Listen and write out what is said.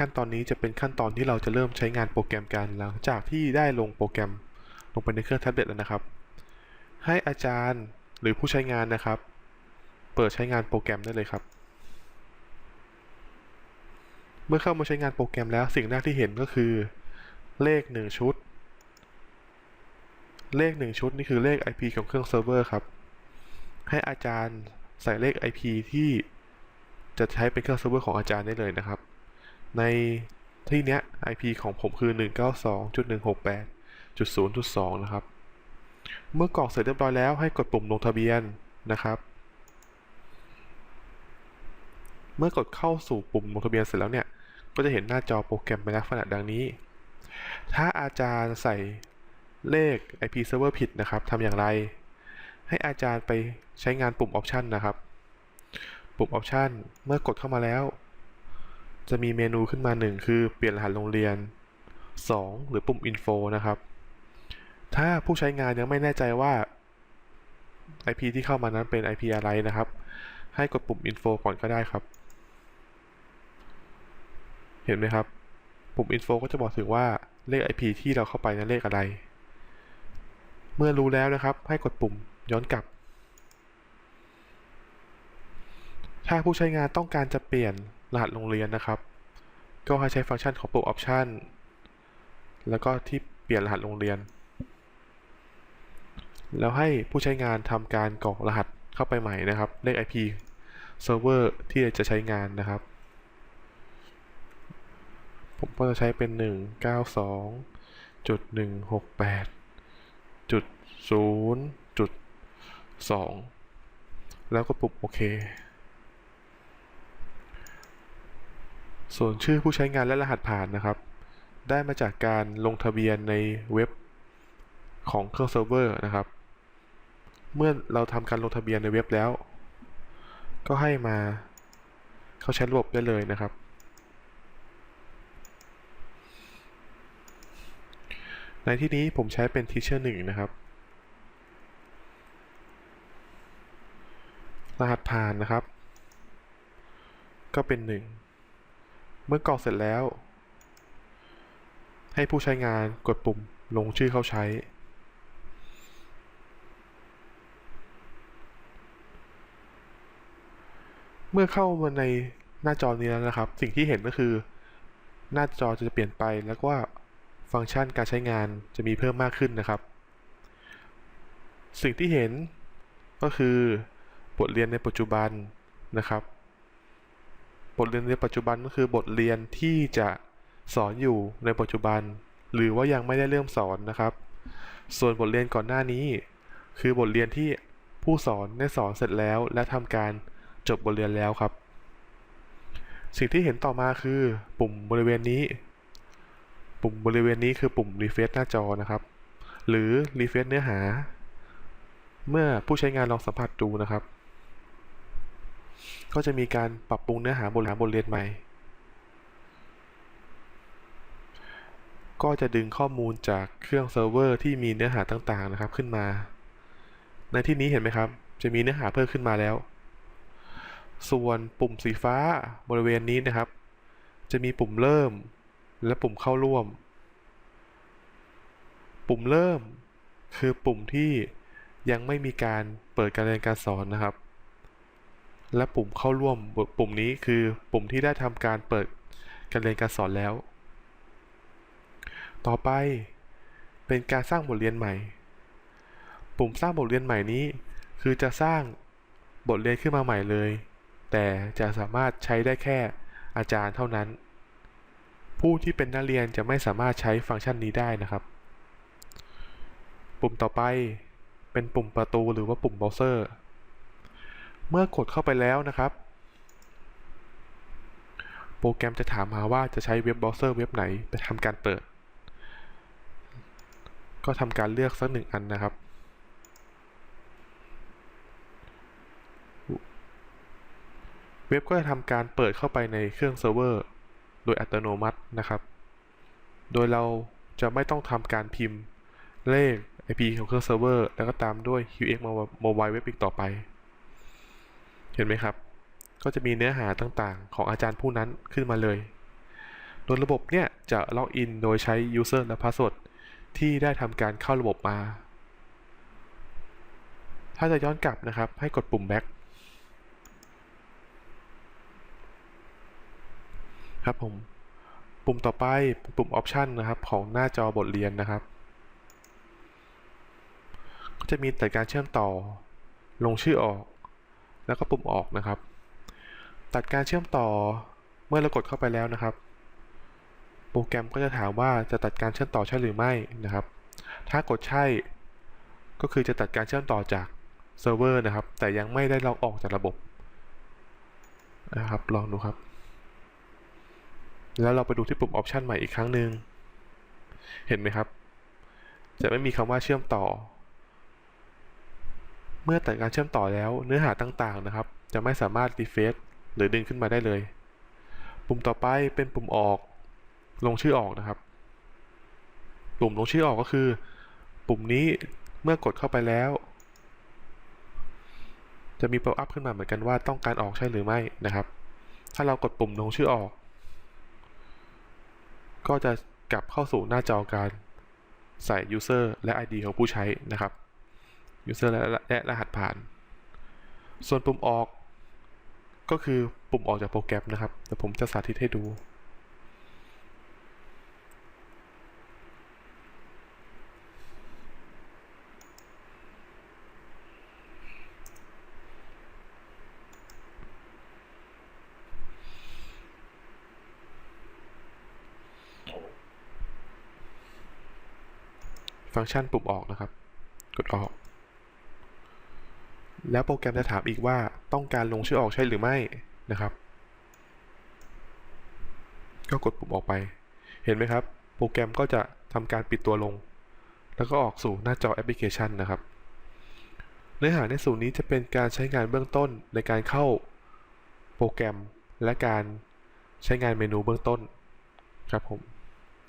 ขั้นตอนนี้จะเป็นขั้นตอนที่เราจะเริ่มใช้งานโปรแกรมกันหลังจากที่ได้ลงโปรแกรมลงไปในเครื่องแท็บเล็ตแล้วนะครับ ให้อาจารย์หรือผู้ใช้งานนะครับ เปิดใช้งานโปรแกรมได้เลยครับ เมื่อเข้ามาใช้งานโปรแกรมแล้วสิ่งแรกที่เห็นก็คือ เลข 1 ชุด เลข 1 ชุดนี่คือเลข IP ของเครื่องเซิร์ฟเวอร์ครับ ให้อาจารย์ใส่เลข IP ที่จะใช้เป็นเครื่องเซิร์ฟเวอร์ของอาจารย์ได้เลยนะครับ ในที่เนี้ย IP ของผมคือ 192.168.0.2 นะครับ เมื่อกรอกเสร็จเรียบร้อยแล้วให้กดปุ่มลงทะเบียนนะครับ เมื่อกดเข้าสู่ปุ่มลงทะเบียนเสร็จแล้วเนี่ย ก็จะเห็นหน้าจอโปรแกรมเป็นลักษณะดังนี้ ถ้าอาจารย์ใส่เลข IP server ผิดนะครับทำอย่างไร ให้อาจารย์ไปใช้งานปุ่ม Option นะครับ ปุ่ม Option เมื่อกดเข้ามาแล้ว จะมีเมนูขึ้นมา 1 คือเปลี่ยนรหัสโรงเรียน 2 หรือปุ่ม Info นะครับ ถ้าผู้ใช้งานยังไม่แน่ใจว่า IP ที่เข้ามานั้นเป็น IP อะไรนะครับ ให้กดปุ่ม Info ก่อนก็ได้ครับ เห็นไหมครับ ปุ่ม Info ก็จะบอกถึงว่าเลข IP ที่เราเข้าไปนั้นเลขอะไร เมื่อรู้แล้วนะครับ ให้กดปุ่มย้อนกลับ ถ้าผู้ใช้งานต้องการจะเปลี่ยน รหัสโรงเรียนนะครับ ก็ให้ใช้ฟังก์ชันของปุ่ม Option แล้วก็ที่เปลี่ยนรหัสโรงเรียน แล้วให้ผู้ใช้งานทำการกรอกรหัสเข้าไปใหม่นะครับเลข IP เซิร์ฟเวอร์ที่จะใช้งานนะครับ ผมก็จะใช้เป็น 1 9 2จุด1 6 8จุด0จุด2แล้วก็ปุ่มโอเค ส่วนชื่อผู้ใช้งานและรหัสผ่านนะครับ ได้มาจากการลงทะเบียนในเว็บของเครื่องเซิร์ฟเวอร์นะครับ เมื่อเราทำการลงทะเบียนในเว็บแล้ว ก็ให้มาเข้าใช้ระบบได้เลยนะครับ ในที่นี้ผมใช้เป็น Teacher 1 นะครับ รหัสผ่านนะครับ ก็เป็น 1 เมื่อกรอกเสร็จแล้ว ให้ผู้ใช้งานกดปุ่มลงชื่อเข้าใช้ เมื่อเข้ามาในหน้าจอนี้แล้วนะครับ สิ่งที่เห็นก็คือ หน้าจอจะเปลี่ยนไปแล้วก็ฟังก์ชันการใช้งานจะมีเพิ่มมากขึ้นนะครับ สิ่งที่เห็นก็คือบทเรียนในปัจจุบันนะครับ บทเรียนในปัจจุบันก็คือบทเรียนที่จะสอนอยู่ในปัจจุบัน หรือว่ายังไม่ได้เริ่มสอนนะครับ ส่วนบทเรียนก่อนหน้านี้ คือบทเรียนที่ผู้สอนได้สอนเสร็จแล้ว และทำการจบบทเรียนแล้วครับ สิ่งที่เห็นต่อมาคือปุ่มบริเวณนี้ ปุ่มบริเวณนี้คือปุ่ม refresh หน้าจอนะครับ หรือ refresh เนื้อหา เมื่อผู้ใช้งานลองสัมผัสดูนะครับ ก็จะมีการปรับปรุงเนื้อหาบทหาบทเรียนใหม่ ก็จะดึงข้อมูลจากเครื่องเซิร์ฟเวอร์ที่มีเนื้อหาต่างๆนะครับขึ้นมา ในที่นี้เห็นไหมครับ จะมีเนื้อหาเพิ่มขึ้นมาแล้ว ส่วนปุ่มสีฟ้าบริเวณนี้นะครับ จะมีปุ่มเริ่ม และปุ่มเข้าร่วม ปุ่มเริ่มคือปุ่มที่ยังไม่มีการเปิดการเรียนการสอนนะครับ และปุ่มเข้าร่วมปุ่มนี้คือปุ่มที่ได้ทำการเปิดการเรียนการสอนแล้ว ต่อไปเป็นการสร้างบทเรียนใหม่ ปุ่มสร้างบทเรียนใหม่นี้ คือจะสร้างบทเรียนขึ้นมาใหม่เลย แต่จะสามารถใช้ได้แค่อาจารย์เท่านั้น ผู้ที่เป็นนักเรียนจะไม่สามารถใช้ฟังก์ชันนี้ได้นะครับ ปุ่มต่อไปเป็นปุ่มประตูหรือว่าปุ่มเบราว์เซอร์ เมื่อกดเข้าไปแล้วนะครับ โปรแกรมจะถามหาว่าจะใช้เว็บเบราว์เซอร์เว็บไหนไปทำการเปิด ก็ทำการเลือกสักหนึ่งอันนะครับ เว็บก็จะทำการเปิดเข้าไปในเครื่องเซิร์ฟเวอร์โดยอัตโนมัตินะครับ โดยเราจะไม่ต้องทำการพิมพ์เลข IP ของเครื่องเซิร์ฟเวอร์ แล้วก็ตามด้วย UX Mobile Web อีกต่อไป ห็นไหมครับ ก็จะมีเนื้อหาต่างๆ ของอาจารย์ผู้นั้นขึ้นมาเลยดยระบบเนี่ยจะล็อกอินโดยใช้ user และ password ที่ได้ทำการเข้าระบบมา ถ้าจะย้อนกลับนะครับ ให้กดปุ่ม back ครับผม ปุ่มต่อไปปุ่ม option นะครับ ของหน้าจอบทเรียนนะครับ ก็จะมีแต่การเชื่อมต่อ ลงชื่อออก แล้วก็ปุ่มออกนะครับ ตัดการเชื่อมต่อเมื่อเรากดเข้าไปแล้วนะครับ โปรแกรมก็จะถามว่าจะตัดการเชื่อมต่อใช่หรือไม่นะครับ ถ้ากดใช่ ก็คือจะตัดการเชื่อมต่อจากเซิร์ฟเวอร์นะครับ แต่ยังไม่ได้ล็อกออกจากระบบนะครับ ลองดูครับ แล้วเราไปดูที่ปุ่ม Option ใหม่อีกครั้งหนึ่ง เห็นไหมครับ จะไม่มีคำว่าเชื่อมต่อ เมื่อตัดการเชื่อมต่อแล้วเนื้อหาต่างๆนะครับ จะไม่สามารถรีเฟซหรือดึงขึ้นมาได้เลย ปุ่มต่อไปเป็นปุ่มออก ลงชื่อออกนะครับ ปุ่มลงชื่อออกก็คือ ปุ่มนี้เมื่อกดเข้าไปแล้ว จะมี pop up ขึ้นมาเหมือนกันว่าต้องการออกใช่หรือไม่นะครับ ถ้าเรากดปุ่มลงชื่อออก ก็จะกลับเข้าสู่หน้าจอการใส่ user และ ID ของผู้ใช้นะครับ user และและรหัสผ่าน ส่วนปุ่มออก ก็คือปุ่มออกจากโปรแกรมนะครับแต่ผมจะสาธิตให้ดูฟังก์ชันปุ่มออกนะครับ กดออก แล้วโปรแกรมจะถามอีกว่าต้องการลงชื่อออกใช่หรือไม่นะครับ ก็กดปุ่มออกไป เห็นไหมครับ โปรแกรมก็จะทำการปิดตัวลง แล้วก็ออกสู่หน้าจอแอปพลิเคชันนะครับ เนื้อหาในส่วนนี้จะเป็นการใช้งานเบื้องต้นในการเข้าโปรแกรมและการใช้งานเมนูเบื้องต้นครับผม